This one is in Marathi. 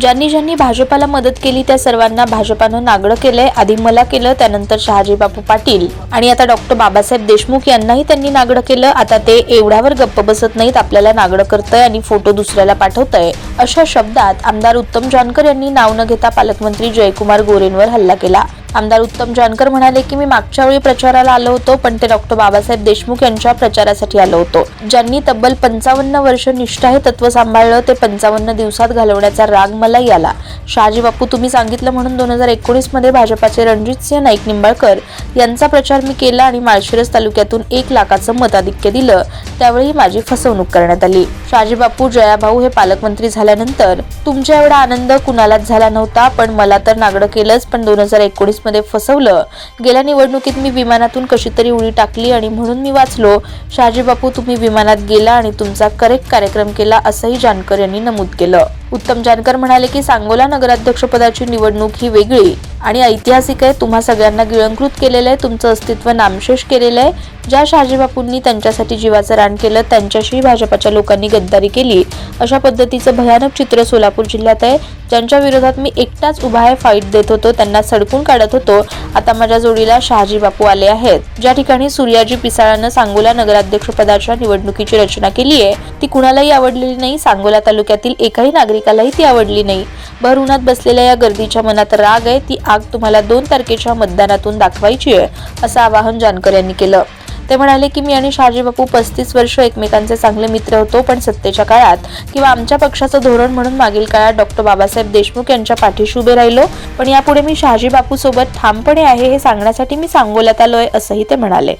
ज्यांनी ज्यांनी भाजपाला मदत केली त्या सर्वांना भाजपानं नागडं केलंय. आधी मला केलं त्यानंतर शहाजी बापू पाटील. आणि आता डॉक्टर बाबासाहेब देशमुख यांनाही त्यांनी नागडं केलं. आता ते एवढ्यावर गप्प बसत नाहीत आपल्याला नागडं करतंय आणि फोटो दुसऱ्याला पाठवतंय. अशा शब्दात आमदार उत्तम जानकर यांनी नाव न घेता पालकमंत्री जयकुमार गोरेंवर हल्ला केला. आमदार उत्तम जानकर म्हणाले की मी मागच्या वेळी प्रचाराला आलो होतो पण ते डॉक्टर बाबासाहेब देशमुख यांच्या प्रचारासाठी आलो होतो. ज्यांनी तब्बल पंचावन्न वर्ष निष्ठा हे तत्व सांभाळलं ते पंचावन्न दिवसात घालवण्याचा राग मलाही आला. शहाजी बापू तुम्ही सांगितलं म्हणून दोन हजार एकोणीसमध्ये भाजपाचे रणजितसिंह नाईक निंबाळकर यांचा प्रचार मी केला आणि माळशिरस तालुक्यातून एक लाखाचं मताधिक्य दिलं. त्यावेळी माझी फसवणूक करण्यात आली. शहाजी बापू जयाभाऊ हे पालकमंत्री झाल्यानंतर तुमच्या एवढा आनंद कुणालाच झाला नव्हता पण मला तर नागडं केलंच पण दोन हजार एकोणीस मध्ये फसवलं. गेल्या निवडणुकीत मी विमानातून कशी तरी उडी टाकली आणि म्हणून मी वाचलो. शहाजी बापू तुम्ही विमानात गेला आणि तुमचा करेक्ट कार्यक्रम केला असंही जानकर यांनी नमूद केलं. उत्तम जानकर म्हणाले की सांगोला नगराध्यक्षपदाची निवडणूक ही वेगळी आणि ऐतिहासिक आहे. तुम्हा सगळ्यांना गिळंकृत केलेलं आहे. तुमचं अस्तित्व नामशेष केलेलं आहे. ज्या शहाजीबापूंनी त्यांच्यासाठी जीवाचं रान केलं त्यांच्याशी भाजपाच्या लोकांनी गद्दारी केली. अशा पद्धतीचं भयानक चित्र सोलापूर जिल्ह्यात आहे. ज्यांच्या विरोधात मी एकटाच उभा आहे फाईट देत होतो त्यांना सडकून काढत होतो. आता माझ्या जोडीला शहाजी बापू आले आहेत. ज्या ठिकाणी सूर्याजी पिसाळानं सांगोला नगराध्यक्षपदाच्या निवडणुकीची रचना केली आहे ती कुणालाही आवडलेली नाही. सांगोला तालुक्यातील एकाही नागरिकालाही ती आवडली नाही. भर उन्हात बसलेल्या या गर्दीच्या मनात राग आहे. ती आग तुम्हाला दोन तारखेच्या मतदानातून दाखवायची आहे असं आवाहन जानकर यांनी केलं. ते म्हणाले की मी आणि शहाजी बापू पस्तीस वर्ष एकमेकांचे चांगले मित्र होतो पण सत्तेच्या काळात किंवा आमच्या पक्षाचं धोरण म्हणून मागील काळात डॉक्टर बाबासाहेब देशमुख यांच्या पाठीशी उभे राहिलो. पण यापुढे मी शहाजी बापू सोबत ठामपणे आहे हे सांगण्यासाठी मी सांगोल्यात आलोय असंही ते म्हणाले.